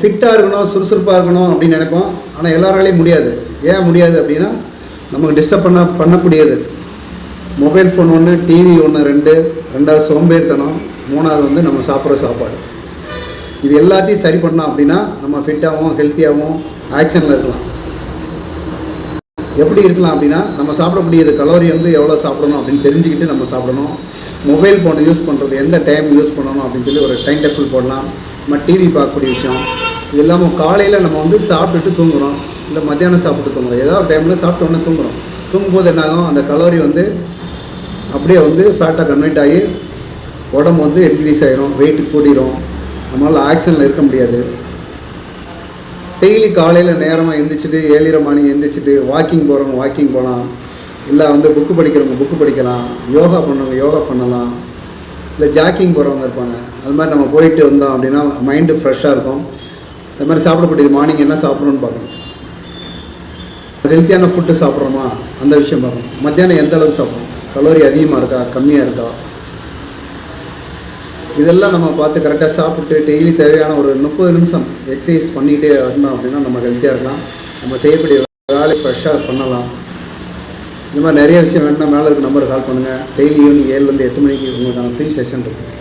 ஃபிட்டாக இருக்கணும் சுறுசுறுப்பாக இருக்கணும் அப்படின்னு நினைப்போம். ஆனால் எல்லாராலையும் முடியாது. ஏன் முடியாது அப்படின்னா நமக்கு டிஸ்டர்ப் பண்ண பண்ணக்கூடியது. மொபைல் ஃபோன் ஒன்று டிவி ஒன்று ரெண்டு ரெண்டாவது சோம்பேறித்தனம் மூணாவது வந்து நம்ம சாப்பிட்ற சாப்பாடு. இது எல்லாத்தையும் சரி பண்ணோம் அப்படின்னா நம்ம ஃபிட்டாகவும் ஹெல்த்தியாகவும் ஆக்ஷனில் இருக்கலாம். எப்படி இருக்கலாம் அப்படின்னா நம்ம சாப்பிடக்கூடியது கலோரி வந்து எவ்வளோ சாப்பிடணும் அப்படின்னு தெரிஞ்சுக்கிட்டு நம்ம சாப்பிடணும். மொபைல் ஃபோன் யூஸ் பண்ணுறது எந்த டைம் யூஸ் பண்ணணும் அப்படின்னு சொல்லி ஒரு டைம் டேபிள் போடலாம். நம்ம டிவி பார்க்கக்கூடிய விஷயம். இது இல்லாமல் காலையில் நம்ம வந்து சாப்பிட்டுட்டு தூங்குகிறோம் இல்லை மத்தியானம் சாப்பிட்டு தூங்குறோம். ஏதாவது டைமில் சாப்பிட்ட உடனே தூங்குறோம். தூங்கும்போது என்ன ஆகும் அந்த கலோரி வந்து அப்படியே வந்து ஃபேட்டாக கன்வெர்ட் ஆகி உடம்பு வந்து இன்க்ரீஸ் ஆகிரும் வெயிட் கூடிரும். நம்மளால் ஆக்ஷனில் இருக்க முடியாது. டெய்லி காலையில் நேரமாக எழுந்திரிச்சிட்டு ஏழிர மணி எழுந்திரிச்சிட்டு வாக்கிங் போகிறவங்க வாக்கிங் போகலாம். இல்லை வந்து புக்கு படிக்கிறவங்க புக்கு படிக்கலாம். யோகா பண்ணவங்க யோகா பண்ணலாம். இல்லை ஜாக்கிங் போகிறவங்க இருப்பாங்க. அது மாதிரி நம்ம போயிட்டு வந்தோம் அப்படின்னா மைண்டு ஃப்ரெஷ்ஷாக இருக்கும். அது மாதிரி சாப்பிடக்கூடியது மார்னிங் என்ன சாப்பிட்றோன்னு பார்க்கணும். ஹெல்த்தியான ஃபுட்டு சாப்பிட்றோமா அந்த விஷயம் பார்க்கணும். மத்தியானம் எந்த அளவுக்கு சாப்பிட்றோம் கலோரி அதிகமாக இருக்கா? கம்மியாக இருக்கா? இதெல்லாம் நம்ம பார்த்து கரெக்டாக சாப்பிட்டு டெய்லி தேவையான ஒரு முப்பது நிமிஷம் எக்ஸசைஸ் பண்ணிகிட்டே இருந்தோம் அப்படின்னா நம்ம ஹெல்த்தியாக இருக்கலாம். நம்ம செய்யக்கூடிய வேலை ஃப்ரெஷ்ஷாக பண்ணலாம். இந்த மாதிரி நிறைய விஷயம் வேணும்னா மேலே இருக்க நம்பருக்கு கால் பண்ணுங்கள் டெய்லி ஈவினிங் ஏழுலேருந்து எட்டு மணிக்கு உங்களுக்கான ஃப்ரீ செஷன் இருக்குது